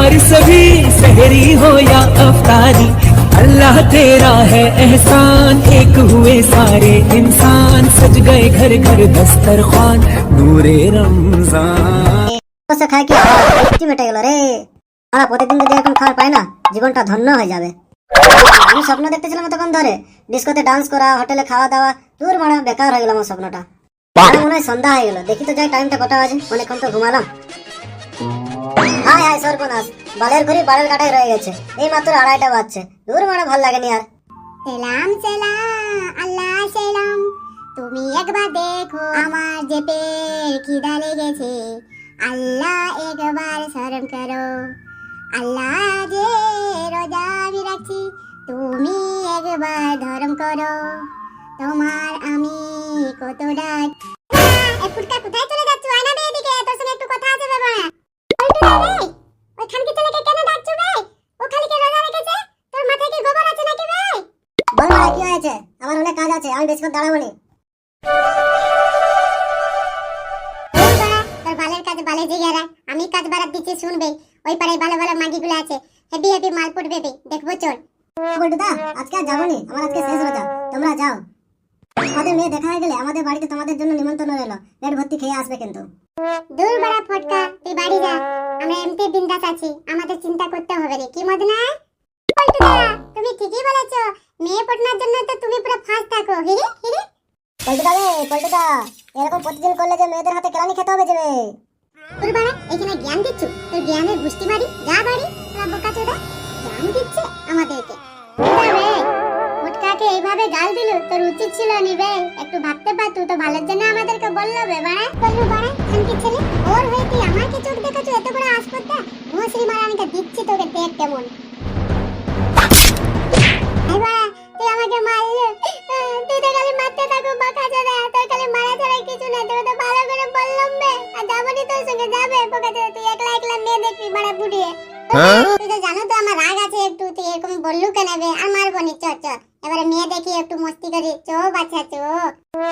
इफ्तार सभी सहरी हो या अफतारी अल्लाह तेरा है एहसान एक हुए सारे इंसान सज गए घर घर दस्तरखान नूरे रमजान বসে খাই কি হয় বৃষ্টি মেটে গেল রে আমরা প্রতিদিন যদি এখন খাবার পাই না জীবনটা ধন্য হয়ে যাবে আমি স্বপ্ন দেখতেছিলাম তখন ধরে ডিস্কোতে ডান্স করা হোটেলে খাওয়া দাওয়া দূর মারা বেকার হয়ে গেল আমার স্বপ্নটা আমার মনে হয় সন্ধ্যা হয়ে গেল দেখি তো যাই টাইমটা কটা বাজে অনেকক্ষণ তো ঘুমালাম হাই হাই সর্বনাশ। বালের ঘড়ি বালের কাটাই রয়ে গেছে। এই মাত্র আড়াইটা বাজছে। দূর মারা ভালো লাগেনি আর। সেলাম সেলাম আল্লাহ সেলাম। তুমি একবার দেখো আমার যে পেট খিদা লেগেছে। আল্লাহ একবার স্মরণ করো। আল্লাহ যে রোজা আমি রাখছি তুমি একবার ধর্ম করো। তোমার আমি কত ডাক ফুটকা কোথায় চলে যাচ্ছ আয়না বে এদিকে তোর সঙ্গে একটু কথা আছে বাবা ওই খানকি ছেলেকে কেন ডাকছো বে ও খালি কে রোজা রেখেছে তোর মাথায় কি গোবর আছে নাকি বে বল মারা কি হয়েছে আমার অনেক কাজ আছে আমি বেশিক্ষণ দাঁড়াবো নি। তোর বালের কাজ বালে আমি কাজ বাড়াত দিচ্ছি শুনবে? ওই পাড়ায় ভালো ভালো মাগিগুলো আছে। হেভি হেভি মাল পড়বে দেখব চল। বলটুদা আজকে আর যাব নি? আমার আজকে শেষ রোজা তোমরা যাও। আমাদের মেয়ে দেখা হয়ে গেলে আমাদের বাড়িতে তোমাদের জন্য নিমন্ত্রণ রইল। পেট ভর্তি খেয়ে আসবে কিন্তু। দূর বাড়া ফটকা তুই বাড়ি যা। আমরা বিন্দাস আছি। আমাদের চিন্তা করতে হবে রে। কি মদনা তুমি ঠিকই বলেছ। মেয়ে পটনার জন্য তো তুমি পুরো ফাঁস থাকো হিরে হিরে পল্টুদা রে পল্টুদা এরকম প্রতিদিন করলে যে মেয়েদের হাতে কেরানি খেতে হবে যে রে। তোর বাড়া এখানে জ্ঞান দিচ্ছ? তোর জ্ঞানের গুষ্টি মারি যা বাড়ি তোরা বোকা চোদা জ্ঞান দিচ্ছে আমাদেরকে। রে ফটকাকে এইভাবে গাল দিল তোর উচিত ছিল নিবে। একটু ভাবতে পারতু তো ভালোর জন্য আমাদেরকে বলল বে বাড়া। বললু বাড়া খানকি ছেলে ওর হয়ে তুই আমাকে চোখ দেখাচ্ছ এত বড় আসপত্তা। মুসরি মারানিকে দিচ্ছি তোকে দেখ কেমন। আমাকে মারলি। তুই তো খালি মারতে থাকো বাঁকা চোদা তোর খালি মারা ছাড়া কিছু না তোকে তো ভালো করে বললাম বে। আর যাব নি তোর সঙ্গে যাবে? বোকা চোদা তুই একলা একলা মেয়ে দেখবি বাড়া বুড়িয়ে। তুই তো জানো তো আমার রাগ আছে একটু। তুই এরকম বললু কেন বে? আর মারবো নি চ চ এবারে মেয়ে দেখি একটু মস্তি করি। চো বাচ্চা চো।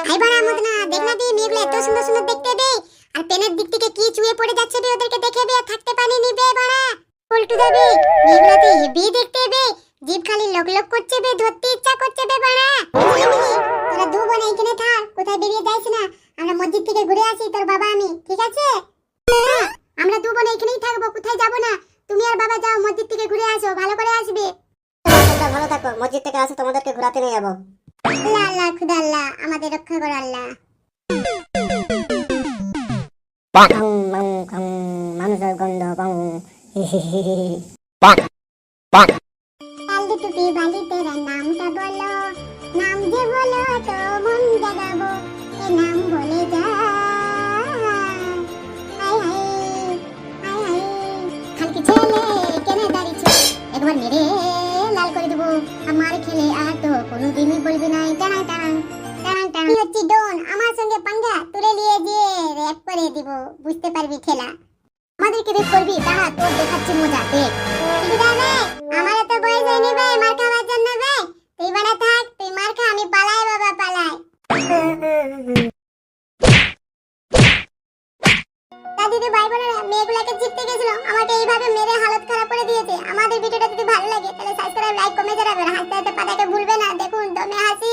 আই বাড়া মত না দেখ না তুই মেয়েগুলো এত সুন্দর সুন্দর দেখতে বে আর পেনের দিক থেকে কি চুয়ে পড়ে যাচ্ছে বে ওদেরকে দেখে বে? থাকতে পানি নিবে বাড়া। উল্টু দেবে মেয়েগুলো তো হেভি দেখতে বে। জিভ খালি লোক লোক করছে বে ধরতে ইচ্ছা করছে বে বাড়া। তোরা দু বোন এইখানে থাক কোথায় বেরিয়ে যাইস না? আমরা মসজিদ থেকে ঘুরে আসি তোর বাবা আমি ঠিক আছে? হ্যাঁ, আমরা দু বোন এইখানেই থাকব কোথায় যাব না? তুমি আর বাবা যাও মসজিদ থেকে ঘুরে আসো ভালো করে আসবে। তোমরা ভালো থাকো মসজিদ থেকে আসো তোমাদেরকে ঘোরাতে নিয়ে যাব। আল্লাহ আল্লাহ খুদা আল্লাহ আমাদের রক্ষা করো আল্লাহ। মানুষের গন্ধ কং কালদি টুপি বালি তেরা নামটা বলো। নাম যে বলো, তো মন জাগাবো। এ নাম বলে যা। আমার খেলে আর তো কোনোদিনই বলবি না টানা টানা টানা টানা। হচ্ছি ডন? আমার ভিডিওটা যদি ভালো লাগে, তাহলে সাবস্ক্রাইব লাইক কমেন্ট জানাবেন। হাসতে হাসতে পাতাকে ভুলবে না। দেখুন, দমে হাসি